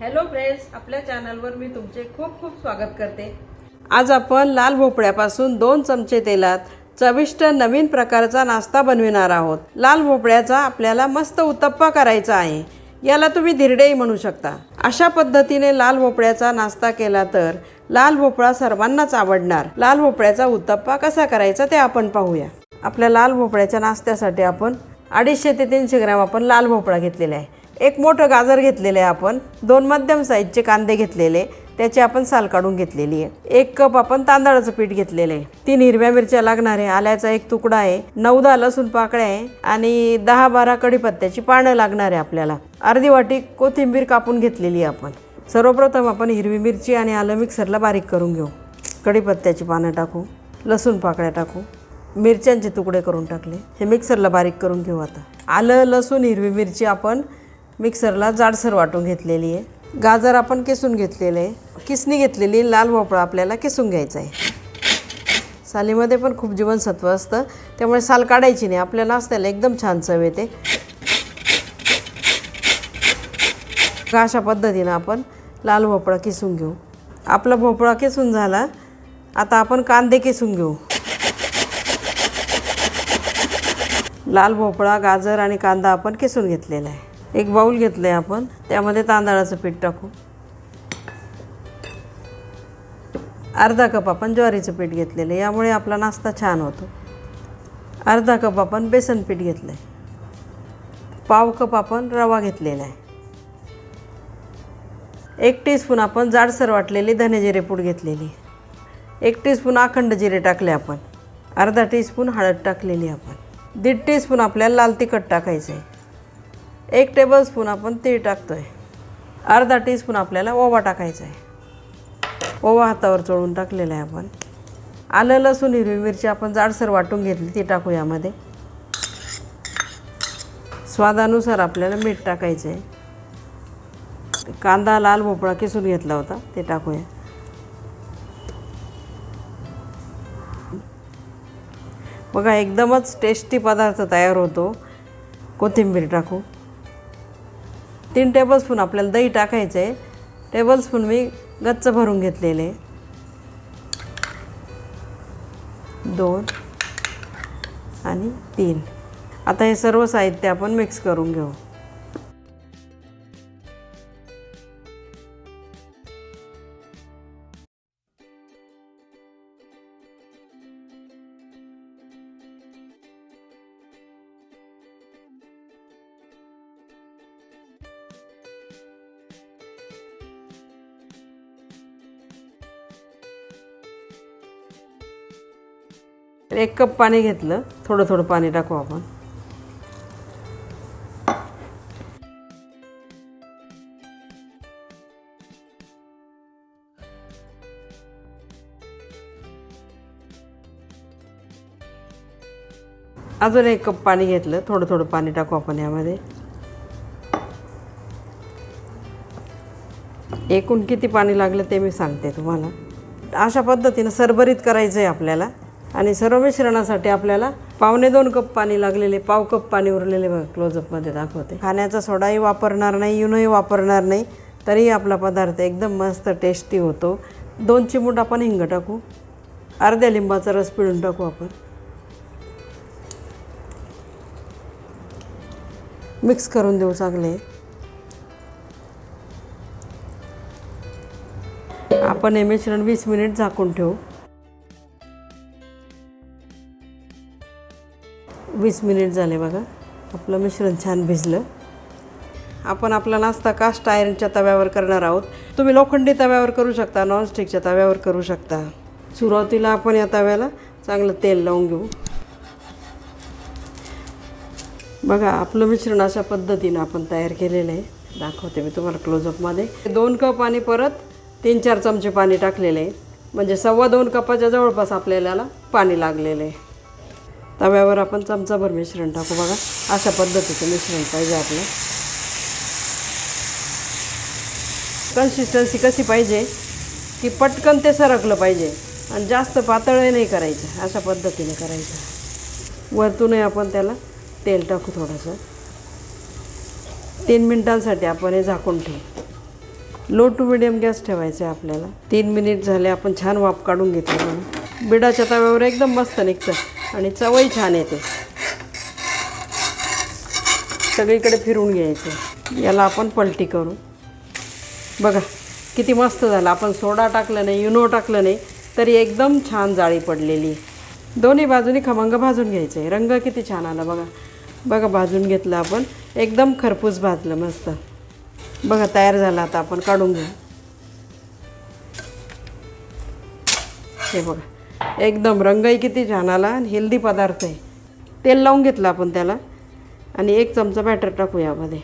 Hello friends आपल्या चॅनलवर मी तुमचे खूप खूप स्वागत करते. आज आपण लाल भोपळ्यापासून दोन चमचे तेलात चविष्ट नवीन प्रकारचा नाश्ता बनविणार आहोत. लाल भोपळ्याचा आपल्याला मस्त उत्तप्पा करायचा आहे. याला तुम्ही धिरडेही म्हणू शकता. अशा पद्धतीने लाल भोपळ्याचा नाश्ता केला तर लाल भोपळा सर्वांनाच आवडणार. लाल भोपळ्याचा उत्तप्पा कसा करायचा ते आपण पाहूया. आपल्या लाल भोपळ्याच्या नाश्त्यासाठी आपण अडीचशे ते तीनशे ग्रॅम आपण लाल भोपळा घेतलेला आहे. एक मोठं गाजर घेतलेलं आहे आपण. दोन मध्यम साईजचे कांदे घेतलेले. त्याची आपण साल काढून घेतलेली आहे. एक कप आपण तांदळाचं पीठ घेतलेलं आहे. तीन हिरव्या मिरच्या लागणार आहे. आल्याचा एक तुकडा आहे. नऊ दहा लसूण पाकळ्या आहे. आणि दहा बारा कढीपत्त्याची पानं लागणार आहे आपल्याला. अर्धी वाटी कोथिंबीर कापून घेतलेली आहे आपण. सर्वप्रथम आपण हिरवी मिरची आणि आलं मिक्सरला बारीक करून घेऊ. कढीपत्त्याची पानं टाकू. लसूण पाकळ्या टाकू. मिरच्यांचे तुकडे करून टाकले. हे मिक्सरला बारीक करून घेऊ आता. आलं लसूण हिरवी मिरची आपण मिक्सरला जाडसर वाटून घेतलेली आहे. गाजर आपण किसून घेतलेलं आहे. किसणी घेतलेली लाल भोपळा आपल्याला किसून घ्यायचा आहे. सालीमध्ये पण खूप जीवनसत्व असतं. त्यामुळे साल काढायची नाही. आपल्या नाश्त्याला एकदम छान चव येते. अशा पद्धतीनं आपण लाल भोपळा किसून घेऊ. आपला भोपळा किसून झाला. आता आपण कांदे किसून घेऊ. लाल भोपळा गाजर आणि कांदा आपण किसून घेतलेला आहे. एक बाऊल घेतलं आहे आपण. त्यामध्ये तांदळाचं पीठ टाकू. अर्धा कप आपण ज्वारीचं पीठ घेतलेलं आहे. यामुळे आपला नाश्ता छान होतो. अर्धा कप आपण बेसन पीठ घेतलं आहे पाव कप आपण रवा घेतलेला आहे. एक टीस्पून आपण जाडसर वाटलेली धनेजिरे पूड घेतलेली एक टीस्पून अखंड जिरे टाकले आपण. अर्धा टीस्पून हळद टाकलेली आपण. दीड टीस्पून आपल्याला लाल तिखट टाकायचं आहे एक टेबलस्पून आपण तीळ टाकतो आहे अर्धा टीस्पून आपल्याला ओवा टाकायचा आहे. ओवा हातावर चोळून टाकलेला आहे आपण. आलं लसूण हिरवी मिरची आपण जाडसर वाटून घेतली ती टाकू यामध्ये. स्वादानुसार आपल्याला मीठ टाकायचं आहे कांदा लाल भोपळा किसून घेतला होता ते टाकूया. बघा एकदमच टेस्टी पदार्थ तयार होतो. कोथिंबीर टाकू. तीन टेबलस्पून आपल्याला दही टाकायचं आहे टेबलस्पून मी गच्च भरून घेतलेले. दोन आणि तीन. आता हे सर्व साहित्य आपण मिक्स करून घेऊ. एक कप पाणी घेतलं. थोडं थोडं पाणी टाकू आपण. अजून एक कप पाणी घेतलं. थोडं थोडं पाणी टाकू आपण यामध्ये. एकूण किती पाणी लागलं ते मी सांगते तुम्हाला. अशा पद्धतीनं सरभरीत करायचं आहे आपल्याला. आणि सर्व मिश्रणासाठी आपल्याला पावणे दोन कप पाणी लागलेले पाव कप पाणी उरलेले बघा क्लोजअपमध्ये दाखवते. खाण्याचा सोडाही वापरणार नाही युनोही वापरणार नाही तरी आपला पदार्थ एकदम मस्त टेस्टी होतो. दोन चिमूट आपण हिंग टाकू अर्ध्या लिंबाचा रस पिळून टाकू आपण. मिक्स करून देऊ चांगले. आपण हे मिश्रण वीस मिनिट झाकून ठेवू. वीस मिनिट झाले बघा. आपलं मिश्रण छान भिजलं. आपण आपला नाश्ता कास्ट आयरनच्या तव्यावर करणार आहोत. तुम्ही लोखंडी तव्यावर करू शकता नॉनस्टिकच्या तव्यावर करू शकता. सुरुवातीला आपण या तव्याला चांगलं तेल लावून घेऊ. बघा आपलं मिश्रण अशा पद्धतीनं आपण तयार केलेलं आहे. दाखवते मी तुम्हाला क्लोजअपमध्ये दोन कप आणि परत तीन चार चमचे पाणी टाकलेले आहे. म्हणजे सव्वा दोन कपाच्या जवळपास आपल्याला पाणी लागलेलं आहे. तव्यावर आपण चमचाभर मिश्रण टाकू बघा. अशा पद्धतीचं मिश्रण पाहिजे आपलं. कन्सिस्टन्सी कशी पाहिजे? की पटकन ते सरकलं पाहिजे. आणि जास्त पातळही नाही करायचं. अशा पद्धतीने करायचं. वरतूनही आपण त्याला तेल टाकू थोडंसं. तीन मिनटांसाठी आपण हे झाकून ठेवू. लो टू मिडियम गॅस ठेवायचा आहे आपल्याला. तीन मिनिट झाले आपण छान वाफ काढून घेतली म्हणून. बिडाच्या तव्यावर एकदम मस्त निघतं. आणि चवही छान येते. सगळीकडे फिरून घ्यायचं. याला आपण पलटी करू. बघा किती मस्त झालं. आपण सोडा टाकलं नाही युनो टाकलं नाही तरी एकदम छान जाळी पडलेली. दोन्ही बाजूनी खमंग भाजून घ्यायचं. आहे रंग किती छान आला बघा. बघा भाजून घेतलं आपण. एकदम खरपूस भाजलं मस्त. बघा तयार झाला आता आपण काढून घेऊ. हे बघा. एकदम रंगही किती छान आला आणि हेल्दी पदार्थ आहे. तेल लावून घेतलं आपण त्याला. आणि एक चमचा बॅटर टाकू यामध्ये.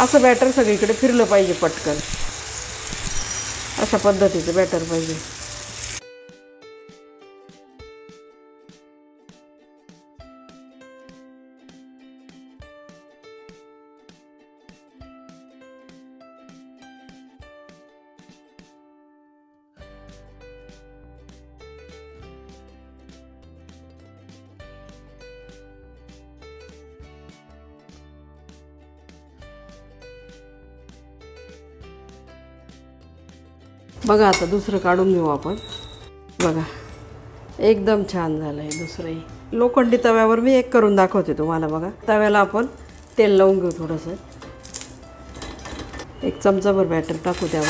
असं बॅटर सगळीकडे फिरलं पाहिजे पटकन. अशा पद्धतीचं बॅटर पाहिजे. बघा आता दुसरं काढून घेऊ आपण. बघा एकदम छान झालं आहे दुसरंही. लोखंडी तव्यावर मी एक करून दाखवते तुम्हाला बघा. तव्याला आपण तेल लावून घेऊ थोडंसं. एक चमचाभर बॅटर टाकू त्यावर.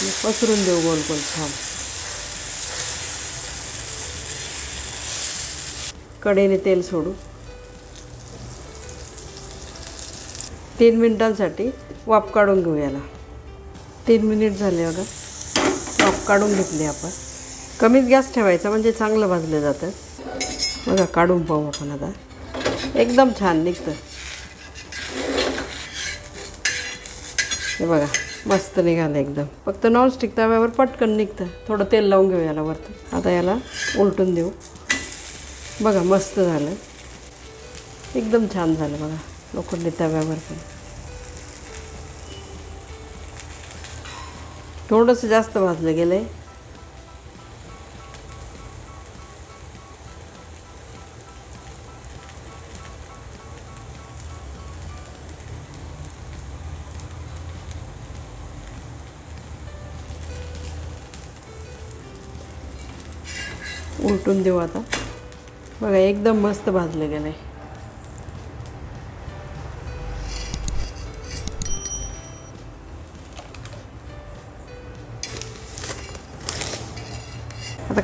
आणि पसरून देऊ गोल गोल छान. कडेने तेल सोडू. तीन मिनटांसाठी वाफ काढून घेऊ याला. तीन मिनिट झाले बघा वाफ काढून घेतली आपण. कमीच गॅस ठेवायचा म्हणजे चांगलं भाजलं जातं. बघा काढून पाहू आपण आता. एकदम छान निघतं. हे बघा मस्त निघालं एकदम. फक्त नॉनस्टिक तव्यावर पटकन निघतं. थोडं तेल लावून घेऊ याला वरतं. आता याला उलटून देऊ. बघा मस्त झालं. एकदम छान झालं बघा. लोखंडी तव्यावर पण. थोडंसं जास्त भाजलं गेलं आहे उलटून देऊ आता. बघा एकदम मस्त भाजलं गेलं आहे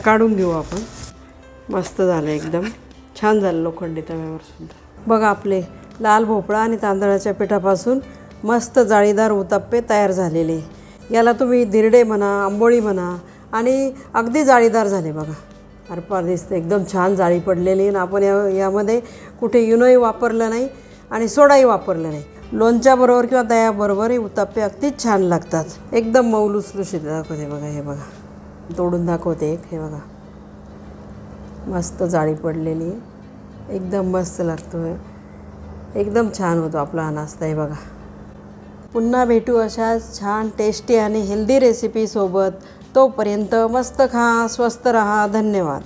काढून घेऊ आपण. मस्त झालं एकदम. छान झालं लोखंडी तव्यावर सुद्धा. बघा आपले लाल भोपळा आणि तांदळाच्या पिठापासून मस्त जाळीदार उताप्पे तयार झालेले. याला तुम्ही धिरडे म्हणा आंबोळी म्हणा आणि अगदी जाळीदार झाले बघा. अरपार दिसते एकदम छान जाळी पडलेली आणि आपण या यामध्ये कुठे युनोही वापरलं नाही आणि सोडाही वापरलं नाही. लोणच्याबरोबर किंवा दह्याबरोबर हे उत्तप्पे अगदीच छान लागतात. एकदम मऊ लुसलुशीत दाखवते बघा हे बघा. तोडून दाखवते एक हे बघा. मस्त जाळी पडलेली एकदम मस्त लागतो आहे एकदम छान होतो आपला हा नाश्ता हे बघा. पुन्हा भेटू अशा छान टेस्टी आणि हेल्दी रेसिपीसोबत तोपर्यंत मस्त खा स्वस्त रहा. धन्यवाद.